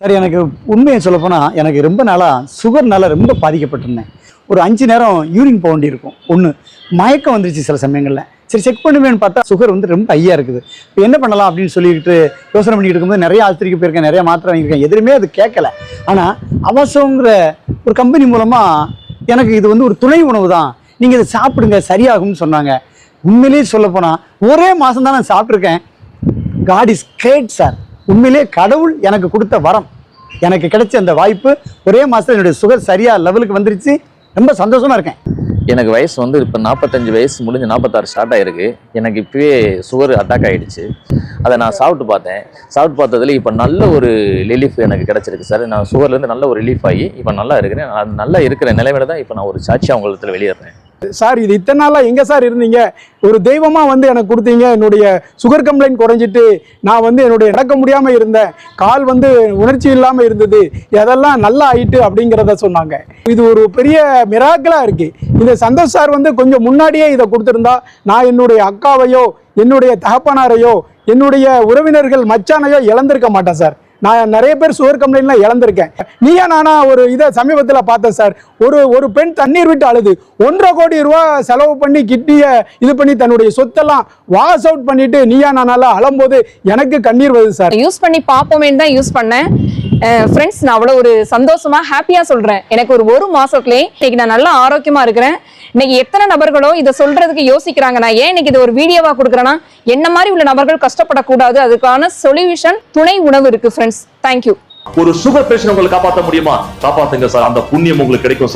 Sir எனக்கு உண்மையை சொல்லப்போனால் எனக்கு ரொம்ப நாளாக சுகர்னால ரொம்ப பாதிக்கப்பட்டிருந்தேன். ஒரு அஞ்சு நேரம் யூரின் போக வேண்டியிருக்கும். ஒன்று மயக்கம் வந்துருச்சு சில சமயங்களில். சரி செக் பண்ணுவேன்னு பார்த்தா சுகர் வந்து ரொம்ப ஹையாக இருக்குது. இப்போ என்ன பண்ணலாம் அப்படின்னு சொல்லிட்டு யோசனை பண்ணிட்டு இருக்கும்போது நிறைய ஆஸ்திரிக்கு போயிருக்கேன் நிறைய மாத்திரை வாங்கியிருக்கேன். எதுவுமே அது கேட்கல. ஆனால் அவசரங்கிற ஒரு கம்பெனி மூலமாக எனக்கு இது வந்து ஒரு துணை உணவு தான். நீங்கள் இதை சாப்பிடுங்க சரியாகும்னு சொன்னாங்க. உண்மையிலேயே சொல்லப்போனால் ஒரே மாதம் தான் நான் சாப்பிட்ருக்கேன் காட் இஸ் கிரேட் சார் உண்மையிலே கடவுள் எனக்கு கொடுத்த வரம். எனக்கு கிடைச்ச அந்த வாய்ப்பு ஒரே மாதத்தில் என்னுடைய சுகர் சரியாக லெவலுக்கு வந்துருச்சு. ரொம்ப சந்தோஷமாக இருக்கேன். எனக்கு வயசு வந்து இப்போ நாற்பத்தஞ்சு வயசு முடிஞ்சு நாற்பத்தாறு ஸ்டார்ட் ஆகிருக்கு எனக்கு இப்போவே சுகர் அட்டாக் ஆகிடுச்சு அதை நான் சாப்பிட்டு பார்த்தேன். சாப்பிட்டு பார்த்ததுல இப்போ நல்ல ஒரு ரிலீஃப் எனக்கு கிடச்சிருக்கு சார் நான் சுகர்லேருந்து நல்ல ஒரு ரிலீஃப் ஆகி இப்போ நல்லா இருக்கிறேன். நான் நல்லா இருக்கிற நிலைமையில தான் இப்போ நான் ஒரு சாட்சியாக உங்களிடத்துல வெளியேறேன். சார் இது இத்தனை நாளாக எங்க சார் இருந்தீங்க? ஒரு தெய்வமா வந்து எனக்கு கொடுத்தீங்க. என்னுடைய சுகர் கம்ப்ளைண்ட் குறைஞ்சிட்டு நான் வந்து என்னுடைய நடக்க முடியாமல் இருந்தேன். கால் வந்து உணர்ச்சி இல்லாமல் இருந்தது. அதெல்லாம் நல்லா ஆயிட்டு அப்படிங்கிறத சொன்னாங்க. இது ஒரு பெரிய மிராக்கலாக இருக்கு. இந்த சந்தோஷ் சார் வந்து கொஞ்சம் முன்னாடியே இதை கொடுத்துருந்தா நான் என்னுடைய அக்காவையோ என்னுடைய தகப்பனாரையோ என்னுடைய உறவினர்கள் மச்சானையோ இழந்திருக்க மாட்டேன் சார். நான் நிறைய பேர் சுகர் கம்ப்ளைண்ட்லாம் இழந்திருக்கேன். நீயா நானா ஒரு இதை சமீபத்தில் பார்த்தேன் சார். ஒரு ஒரு பெண் தண்ணீர் விட்டு அழுது. ஒன்றரை கோடி ரூபா செலவு பண்ணி கிட்னியை இது பண்ணி தன்னுடைய சொத்தெல்லாம் வாஷ் அவுட் பண்ணிட்டு நீயா நானால அழும்போது எனக்கு கண்ணீர் வருது சார். யூஸ் பண்ணி பார்ப்போமேன்னு தான் யூஸ் பண்ணேன். ஃப்ரெண்ட்ஸ் நான் அவ்வளோ ஒரு சந்தோஷமா ஹாப்பியாக சொல்கிறேன் எனக்கு ஒரு ஒரு மாதத்துலேயே இன்னைக்கு நான் நல்லா ஆரோக்கியமாக இருக்கிறேன். இன்னைக்கு எத்தனை நபர்களோ இதை சொல்றதுக்கு யோசிக்கிறாங்க நான் ஏன் இன்னைக்கு இது ஒரு வீடியோவா கொடுக்குறேன்னா என்ன மாதிரி உள்ள நபர்கள் கஷ்டப்படக்கூடாது? அதுக்கான சொல்யூஷன் துணை உணவு இருக்கு ஃப்ரெண்ட்ஸ் தேங்க்யூ ஒரு சுகர் பேஷண்ட் உங்களை காப்பாற்ற முடியுமா? காப்பாத்துங்க சார். அந்த புண்ணியம் உங்களுக்கு கிடைக்கும் சார்.